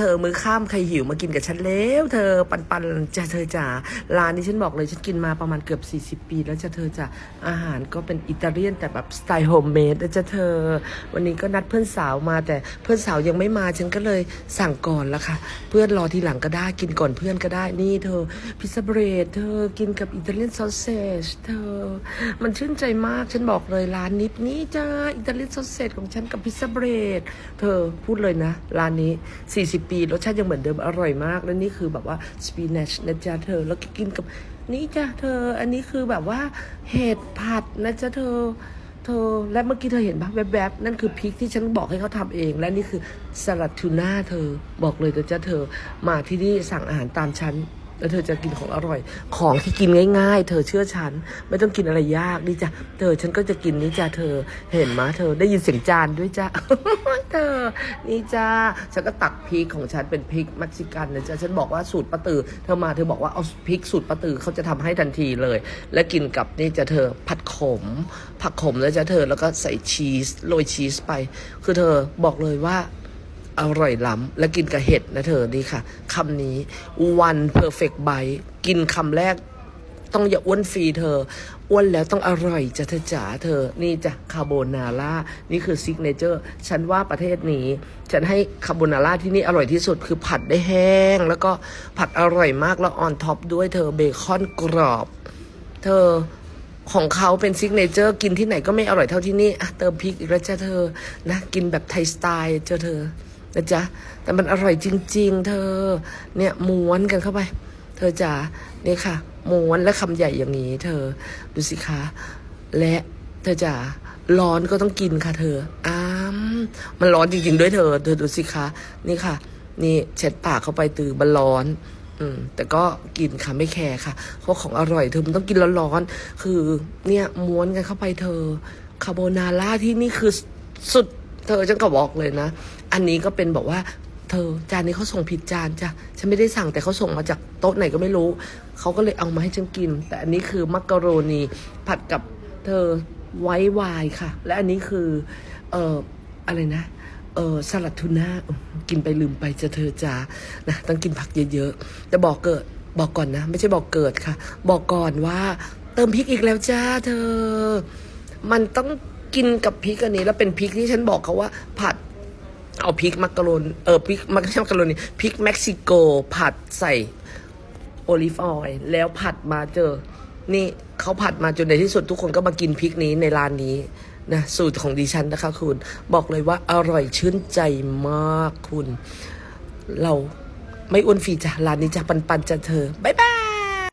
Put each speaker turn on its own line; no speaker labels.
เธอมือข้ามใครหิวมากินกับฉันแล้วเธอปันปันจะเธอจ๋าร้านนี้ฉันบอกเลยฉันกินมาประมาณเกือบ 40 ปี แล้วจะเธอจ๋าอาหารก็เป็นอิตาเลียนแต่แบบสไตล์โฮมเมดนะจะเธอ วันนี้ก็นัดเพื่อนสาวมาแต่เพื่อนสาวยังไม่มาฉันก็เลยสั่งก่อนละค่ะ เพื่อนรอทีหลังก็ได้กินก่อนเพื่อนก็ได้นี่เธอพิซซ่าเบรดเธอกินกับอิตาเลียนซอสเซจเธอ มันชื่นใจมากฉันบอกเลยร้านนี้นี่จ้าอิตาเลียนซอสเซจของฉันกับพิซซ่าเบรดเธอพูดเลยนะร้านนี้ 40ปี รสชาติยังเหมือนเดิมอร่อยมาก แล้วนี่คือแบบว่าสปีนัชนะจ๊ะเธอ แล้วก็กินกับนี่จ้ะเธอ อันนี้คือแบบว่าเห็ดผัดนะจ๊ะเธอ เธอ และเมื่อกี้เธอเห็นปะแวบๆ นั่นคือพริกที่ฉันบอกให้เขาทำเอง และนี่คือสลัดทูน่าเธอ บอกเลยนะจ๊ะเธอ มาที่นี่สั่งอาหารตามฉัน แล้วเธอจะกินของอร่อย ของที่กินง่าย ๆ เธอเชื่อฉัน ไม่ต้องกินอะไรยากนี่จ้ะเธอฉันก็จะกินนี่จ้ะเธอเห็นมะเธอได้ยินเสียงจานด้วยจ้ะเธอนี่จ้าฉันก็ตักพริกของฉันเป็นพริกม็กซิกันนะจ๊ะฉันบอกว่าสูตรป้าตือเธอมาเธอบอกว่าเอาพริกสูตรป้าตือเขาจะทำให้ทันทีเลย และกินกับนี่จะเธอผัดขม ผักขมแล้วจะเธอแล้วก็ใส่ชีสโรยชีสไป คือเธอบอกเลยว่า อร่อยล้ำและกินกับเห็ดนะเธอนี่ค่ะคำนี้ one perfect bite กินคำแรกต้องอย่าอ้วนฟรีเธอ อ้วนแล้วต้องอร่อยจะเธอจ๋าเธอ นี่จ้ะคาโบนาร่า นี่คือซิกเนเจอร์ ฉันว่าประเทศนี้ ฉันให้คาโบนาร่าที่นี่อร่อยที่สุดคือผัดได้แห้ง แล้วก็ผัดอร่อยมากแล้วออนท็อปด้วยเธอเบคอนกรอบ เธอของเขาเป็นซิกเนเจอร์ กินที่ไหนก็ไม่อร่อยเท่าที่นี่เติมพริกอีกแล้วจ้ะเธอนะ กินแบบไทยสไตล์เจ้าเธอ นะจ๊ะ แต่มันอร่อยจริง ๆ เธอ เนี่ยม้วนกันเข้าไป เธอจ๋านี่ค่ะ ม้วนและคำใหญ่อย่างนี้ เธอ ดูสิคะ และเธอจ๋าร้อนก็ต้องกินค่ะเธอ อ้ามมันร้อนจริง ๆ ด้วยเธอ เธอดูสิคะ นี่ค่ะ นี่เช็ดปากเข้าไปตือมันร้อนอืมแต่ก็กินค่ะไม่แคร์ค่ะเพราะของอร่อยเธอมันต้องกินร้อนๆคือเนี่ยม้วนกันเข้าไปเธอ คาโบนาร่าที่นี่คือสุด เธอฉันก็บอกเลยนะ อันนี้ก็เป็นบอกว่า เธอจานนี้เขาส่งผิดจานจ้ะฉันไม่ได้สั่งแต่เขาส่งมาจากโต๊ะไหนก็ไม่รู้ เขาก็เลยเอามาให้ฉันกิน แต่อันนี้คือมักกะโรนีผัดกับเธอไวท์วน์ค่ะ และอันนี้คือเอ่ออะไรนะเออสลัดทูน่ากินไปลืมไปจะเธอจ้านะต้องกินผักเยอะๆแต่บอกเกิดบอกก่อนนะ ไม่ใช่บอกเกิดค่ะ บอกก่อนว่า เติมพริกอีกแล้วจ้าเธอ มันต้อง กินกับพริกอันนี้แล้วเป็นพริกที่ฉันบอกเขาว่า ผัดเอาพริกมักกะโรนเออพริกมักไม่ใช่มักกะโรนีพริกเม็กซิโก ผัดใส่โอลิฟออยล์แล้วผัดมาเจอ นี่เขาผัดมาจนในที่สุดทุกคนก็มากินพริกนี้ในร้านนี้นะสูตรของดิฉันนะคะคุณ บอกเลยว่าอร่อยชื่นใจมากคุณ เราไม่อ้วนฟรีจ้ะร้านนี้จะปันปันๆจะเธอ บ๊ายบาย